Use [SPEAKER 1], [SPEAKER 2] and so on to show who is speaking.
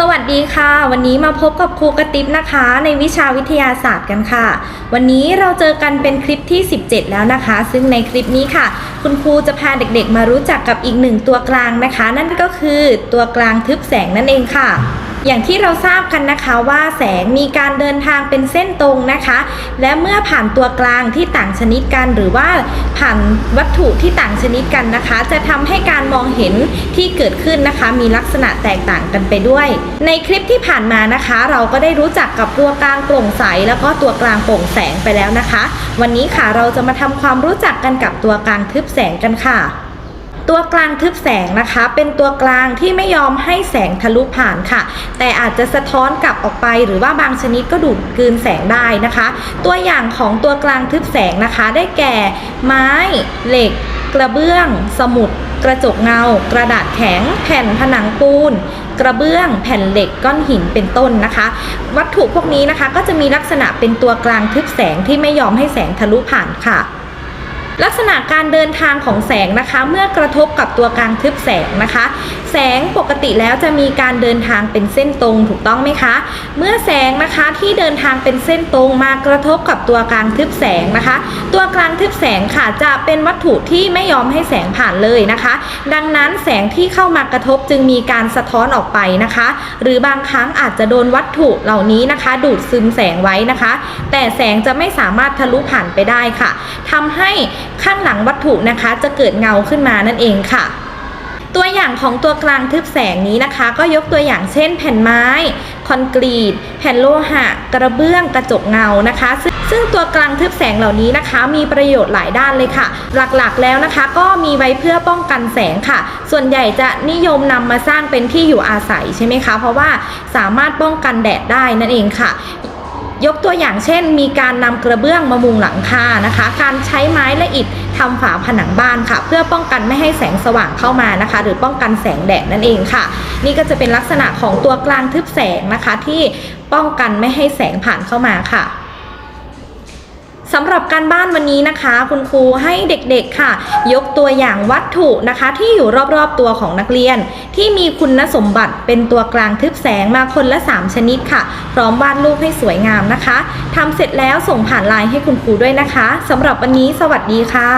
[SPEAKER 1] สวัสดีค่ะ วันนี้มาพบกับครูกระติบนะคะ ในวิชาวิทยาศาสตร์กันค่ะ วันนี้เราเจอกันเป็นคลิปที่ 17 แล้วนะคะ ซึ่งในคลิปนี้ค่ะ คุณครูจะพาเด็กๆ มารู้จักกับอีกหนึ่งตัวกลางนะคะ นั่นก็คือตัวกลางทึบแสงนั่นเองค่ะ อย่างที่เราทราบกันนะคะว่าแสงมีการเดินทางเป็นเส้นตรงนะคะ และเมื่อผ่านตัวกลางที่ต่างชนิดกัน หรือว่าผ่านวัตถุที่ต่างชนิดกันนะคะ จะทำให้การมองเห็นที่เกิดขึ้นนะคะ มีลักษณะแตกต่างกันไปด้วย ในคลิปที่ผ่านมานะคะ เราก็ได้รู้จักกับตัวกลางโปร่งใส แล้วก็ตัวกลางโปร่งแสงไปแล้วนะคะ วันนี้ค่ะเราจะมาทำความรู้จักกันกับตัวกลางทึบแสงกันค่ะ ตัวกลางทึบแสงนะคะ เป็นตัวกลางที่ไม่ยอมให้แสงทะลุผ่านค่ะ แต่อาจจะสะท้อนกลับออกไป หรือว่าบางชนิดก็ดูดกลืนแสงได้นะคะ ตัวอย่างของตัวกลางทึบแสงนะคะ ได้แก่ ไม้ เหล็ก กระเบื้อง สมุด กระจกเงา กระดาษแข็ง แผ่นผนังปูนกระเบื้องแผ่นเหล็กก้อนหินเป็นต้นนะคะ วัตถุพวกนี้นะคะก็จะมีลักษณะเป็นตัวกลางทึบแสงที่ไม่ยอมให้แสงทะลุผ่านค่ะ ลักษณะการเดินทางของแสงนะคะ เมื่อกระทบกับตัวกลางทึบแสงนะคะ แสงปกติแล้วจะมีการเดินทางเป็นเส้นตรงถูกต้องไหมคะ เมื่อแสงนะคะที่เดินทางเป็นเส้นตรงมากระทบกับตัวกลางทึบแสงนะคะ ตัวกลางทึบแสงค่ะจะเป็นวัตถุที่ไม่ยอมให้แสงผ่านเลยนะคะ ดังนั้นแสงที่เข้ามากระทบจึงมีการสะท้อนออกไปนะคะ หรือบางครั้งอาจจะโดนวัตถุเหล่านี้นะคะ ดูดซึมแสงไว้นะคะ แต่แสงจะไม่สามารถทะลุผ่านไปได้ค่ะทำให้ข้างหลังวัตถุนะคะจะเกิดเงาขึ้นมานั่นเองค่ะ ตัวอย่างของตัวกลางทึบแสงนี้นะคะ ก็ยกตัวอย่างเช่น แผ่นไม้ คอนกรีต แผ่นโลหะ กระเบื้อง กระจกเงานะคะ ซึ่งตัวกลางทึบแสงเหล่านี้นะคะ มีประโยชน์หลายด้านเลยค่ะ หลักๆแล้วนะคะ ก็มีไว้เพื่อป้องกันแสงค่ะ ส่วนใหญ่จะนิยมนำมาสร้างเป็นที่อยู่อาศัยใช่ไหมคะ เพราะว่าสามารถป้องกันแดดได้นั่นเองค่ะ ยกตัวอย่างเช่น มีการนำกระเบื้องมามุงหลังคานะคะ การใช้ไม้และอิฐทำฝาผนังบ้านค่ะ เพื่อป้องกันไม่ให้แสงสว่างเข้ามานะคะ หรือป้องกันแสงแดดนั่นเองค่ะ นี่ก็จะเป็นลักษณะของตัวกลางทึบแสงนะคะ ที่ป้องกันไม่ให้แสงผ่านเข้ามาค่ะ สำหรับการบ้านวันนี้นะคะ คุณครูให้เด็กๆค่ะ ยกตัวอย่างวัตถุนะคะ ที่อยู่รอบๆตัวของนักเรียน ที่มีคุณสมบัติเป็นตัวกลางทึบแสงมาคนละ 3 ชนิดค่ะ พร้อมวาดรูปให้สวยงามนะคะทำเสร็จแล้วส่งผ่านไลน์ให้คุณครูด้วยนะคะสำหรับวันนี้สวัสดีค่ะ